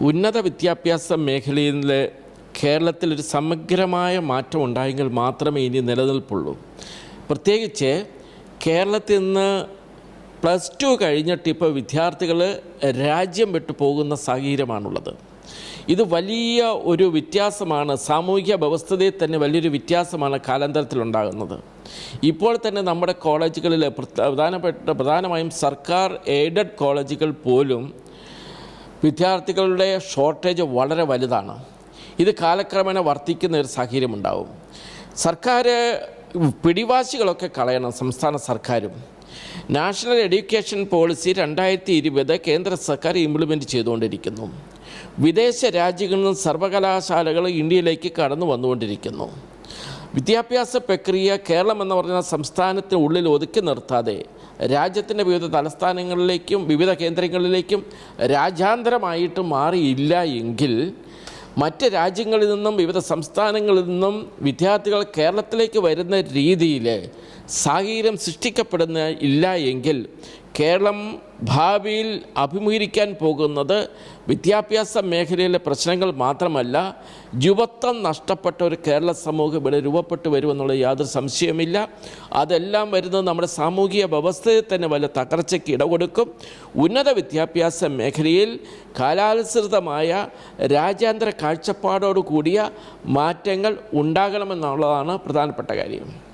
ഉന്നത വിദ്യാഭ്യാസ മേഖലയിൽ കേരളത്തിൽ ഒരു സമഗ്രമായ മാറ്റം ഉണ്ടായെങ്കിൽ മാത്രമേ ഇനി നിലനിൽപ്പുള്ളൂ. പ്രത്യേകിച്ച് കേരളത്തിൽ നിന്ന് പ്ലസ് ടു കഴിഞ്ഞിട്ട് ഇപ്പോൾ വിദ്യാർത്ഥികൾ രാജ്യം വിട്ടു പോകുന്ന സാഹചര്യമാണുള്ളത്. ഇത് വലിയ ഒരു വ്യത്യാസമാണ്. സാമൂഹിക വ്യവസ്ഥതയിൽ തന്നെ വലിയൊരു വ്യത്യാസമാണ് കാലാന്തരത്തിലുണ്ടാകുന്നത്. ഇപ്പോൾ തന്നെ നമ്മുടെ കോളേജുകളിൽ പ്രധാനപ്പെട്ട പ്രധാനമായും സർക്കാർ എയ്ഡഡ് കോളേജുകൾ പോലും വിദ്യാർത്ഥികളുടെ ഷോർട്ടേജ് വളരെ വലുതാണ്. ഇത് കാലക്രമേണ വർദ്ധിക്കുന്ന ഒരു സാഹചര്യമുണ്ടാവും. സർക്കാർ പിടിവാശികളൊക്കെ കളയണം സംസ്ഥാന സർക്കാരും. നാഷണൽ എഡ്യൂക്കേഷൻ പോളിസി രണ്ടായിരത്തി ഇരുപത് കേന്ദ്ര സർക്കാർ ഇംപ്ലിമെന്റ് ചെയ്തുകൊണ്ടിരിക്കുന്നു. വിദേശ രാജ്യങ്ങളിൽ നിന്ന് സർവകലാശാലകൾ ഇന്ത്യയിലേക്ക് കടന്നു വന്നുകൊണ്ടിരിക്കുന്നു. വിദ്യാഭ്യാസ പ്രക്രിയ കേരളം എന്ന് പറഞ്ഞ സംസ്ഥാനത്തിനുള്ളിൽ ഒതുക്കി നിർത്താതെ രാജ്യത്തിന്റെ വിവിധ തലസ്ഥാനങ്ങളിലേക്കും വിവിധ കേന്ദ്രങ്ങളിലേക്കും രാജ്യാന്തരമായിട്ട് മാറിയില്ല എങ്കിൽ മറ്റ് രാജ്യങ്ങളിൽ നിന്നും വിവിധ സംസ്ഥാനങ്ങളിൽ നിന്നും വിദ്യാർത്ഥികൾ കേരളത്തിലേക്ക് വരുന്ന രീതിയിൽ സാഹചര്യം സൃഷ്ടിക്കപ്പെടുന്ന ഇല്ല എങ്കിൽ കേരളം ഭാവിയിൽ അഭിമുഖീകരിക്കാൻ പോകുന്നത് വിദ്യാഭ്യാസ മേഖലയിലെ പ്രശ്നങ്ങൾ മാത്രമല്ല യുവത്വം നഷ്ടപ്പെട്ട ഒരു കേരള സമൂഹം ഇവിടെ രൂപപ്പെട്ടു വരുമെന്നുള്ള യാതൊരു സംശയമില്ല അതെല്ലാം വരുന്നത് നമ്മുടെ സാമൂഹിക വ്യവസ്ഥയിൽ തന്നെ വല്ല തകർച്ചയ്ക്ക് ഇടകൊടുക്കും. ഉന്നത വിദ്യാഭ്യാസ മേഖലയിൽ കാലാനുസൃതമായ രാജ്യാന്തര കാഴ്ചപ്പാടോടു കൂടിയ മാറ്റങ്ങൾ ഉണ്ടാകണമെന്നുള്ളതാണ് പ്രധാനപ്പെട്ട കാര്യം.